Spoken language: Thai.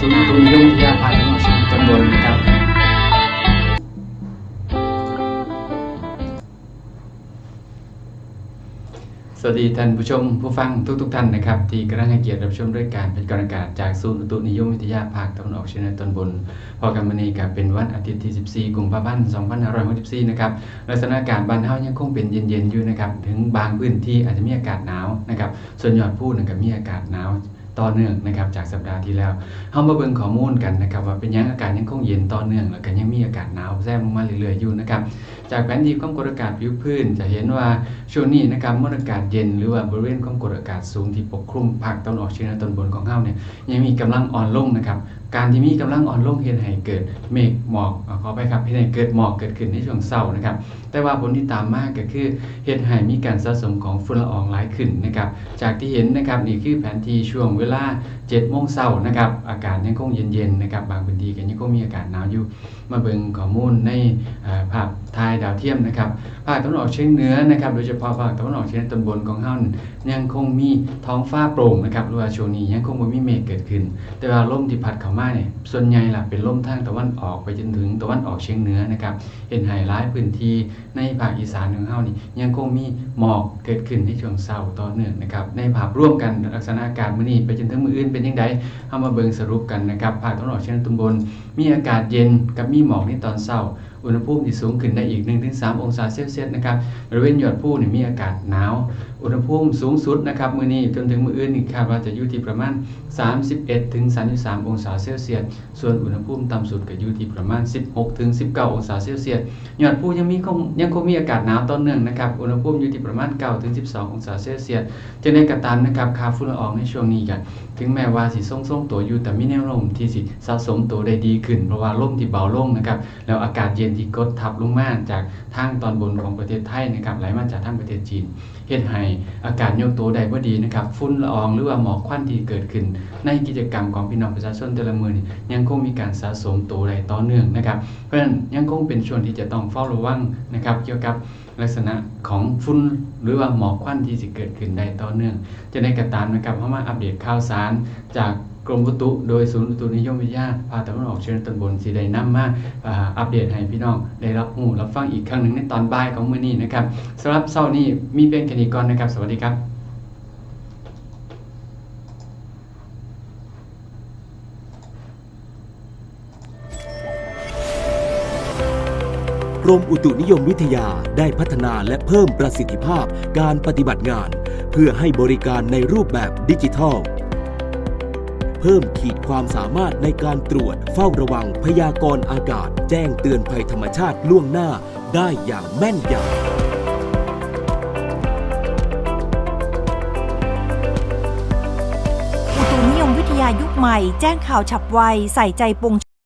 ศูนย์อุตุนิยมวิทยาภาคตะวันออกเฉียงตอนบนนะครับ สวัสดีท่านผู้ชมผู้ฟังทุกทุกๆท่านนะครับ ที่กำลังให้เกียรติรับชมรายการเป็นกรอากาศจากศูนย์อุตุนิยมวิทยาภาคตะวันออกเฉียงเหนือตอนบน พอกันมานี้กับเป็นวันอาทิตย์ที่ 14 กุมภาพันธ์ 2564 นะครับลักษณะอากาศบ้านเฮายังคงเป็นเย็นๆอยู่นะครับ ถึงบางพื้นที่อาจจะมีอากาศหนาวนะครับ ส่วนยอดผู้นะครับมีอากาศหนาว ต่อเนื่องนะครับจากสัปดาห์ที่แล้วเฮามาเบิ่งข้อมูลกันนะครับว่าเป็นยังอากาศยังคงเย็นต่อเนื่องแล้วก็ยังมีอากาศหนาวแทรกลงมาเรื่อยๆอยู่นะครับจากแผนที่ความกดอากาศผิวพื้น จะเห็นว่าช่วงนี้นะครับมวลอากาศเย็นหรือว่าบริเวณความกดอากาศสูงที่ปกคลุมภาคตะวันออกเฉียงเหนือตอนบนของเฮาเนี่ยยังมีกำลังอ่อนลงนะครับ การที่มีกำลังอ่อนลงเฮ็ดให้เกิดเมฆหมอกอขอไปครับเฮ็ดให้เกิดหมอกเกิดขึ้นในช่วงเช้านะครับ แต่ว่าผลที่ตามมาก็คือเฮ็ดให้มีการสะสมของฝุ่นละอองหลายขึ้นนะครับ จากที่เห็นนะครับนี่คือแผนที่ช่วงเวลา7โมงเช้านะครับ อากาศยังคงเย็นๆนะครับ บางพื้นที่ก็ยังคงมีอากาศหนาวอยู่ มาเบิงข้อมูลในภาพถ่ายดาวเทียมนะครับภาคตะวันออกเฉียงเหนือนะครับ โดยเฉพาะภาคตะวันออกเฉียงตอนบนของเฮานั่ยังคงมีท้องฟ้าโปร่งนะครับหรือว่าช่วงนี้ยังคงบ่มีเมฆเกิดขึ้น แต่ว่าลมที่พัดเข้ามาเนี่ยส่วนใหญ่ล่ะเป็นลมทางตะวันออกไปจนถึงตะวันออกเฉียงเหนือนะครับเห็นไฮไลท์พื้นที่ในภาคอีสานของเฮานี่ยังคงมีหมอกเกิดขึ้นในช่วงเช้าต่อเนื่องนะครับในภาพร่วมกันลักษณะอากาศมื้อนี้ไปจนถึงมื้ออื่นเป็นจังไดเฮามาเบิ่งสรุปกันนะครับภาคตะวันออกเฉียงตอนบน มีอากาศเย็นกับมีหมอกในตอนเช้าอุณหภูมิที่สูงขึ้นได้อีก 1-3 องศาเซลเซียสนะครับบริเวณยอดภูเนี่ยมีอากาศหนาว อุณหภูมิสูงสุดนะครับมื้อนี้จนถึงมื้ออื่นนี่คาดว่าจะอยู่ที่ประมาณ 31ถึง33 องศาเซลเซียส ส่วนอุณหภูมิต่ำสุดก็อยู่ที่ประมาณ 16ถึง19 องศาเซลเซียสยอดภูยังมียังคงมีอากาศหนาวต่อเนื่องนะครับอุณหภูมิอยู่ที่ประมาณ9ถึง12 องศาเซลเซียสจะในกระตามนะครับคาฝุ่นละอองในช่วงนี้กันถึงแม้ว่าสิทรงๆตัวอยู่แต่มีแนวโน้มที่สิสะสมตัวได้ดีขึ้น เพราะว่าลมที่เบาลงนะครับแล้วอากาศเย็นที่กดทับลงมาจากทางตอนบนของประเทศไทยนะครับไหลมาจากทางประเทศจีนเฮ็ดให้อากาศโยกตัวได้บ่ดีนะครับฝุ่นละอองหรือว่าหมอกควันที่เกิดขึ้น ในกิจกรรมของพี่น้องประชาชนแต่ละมือนี่ยังคงมีการสะสมตัวได้ต่อเนื่องนะครับเพราะฉะนั้นยังคงเป็นช่วงที่จะต้องเฝ้าระวังนะครับเกี่ยวกับลักษณะของฝุ่นหรือว่าหมอกควันที่สิเกิดขึ้นได้ต่อเนื่อง จะได้กระตามนะครับเข้ามาอัปเดตข่าวสารจาก กรมอุตุโดยศูนย์อุตุนิยมวิทยาภาคตะวันออกเฉียงตอนบนสีได้นำมาอัปเดตให้พี่น้องได้รับรู้รับฟังอีกครั้งหนึ่งในตอนบ่ายของมื้อนี้นะครับสำหรับเช้านี้มีเพียงแค่นี้ก่อนนะครับ สวัสดีครับกรมอุตุนิยมวิทยาได้พัฒนาและเพิ่มประสิทธิภาพการปฏิบัติงาน เพื่อให้บริการในรูปแบบดิจิทัล เพิ่มขีดความสามารถในการตรวจ เฝ้าระวังพยากรณ์อากาศ แจ้งเตือนภัยธรรมชาติล่วงหน้าได้อย่างแม่นยำอุตุนิยมวิทยายุคใหม่แจ้งข่าวฉับไว ใส่ใจปวง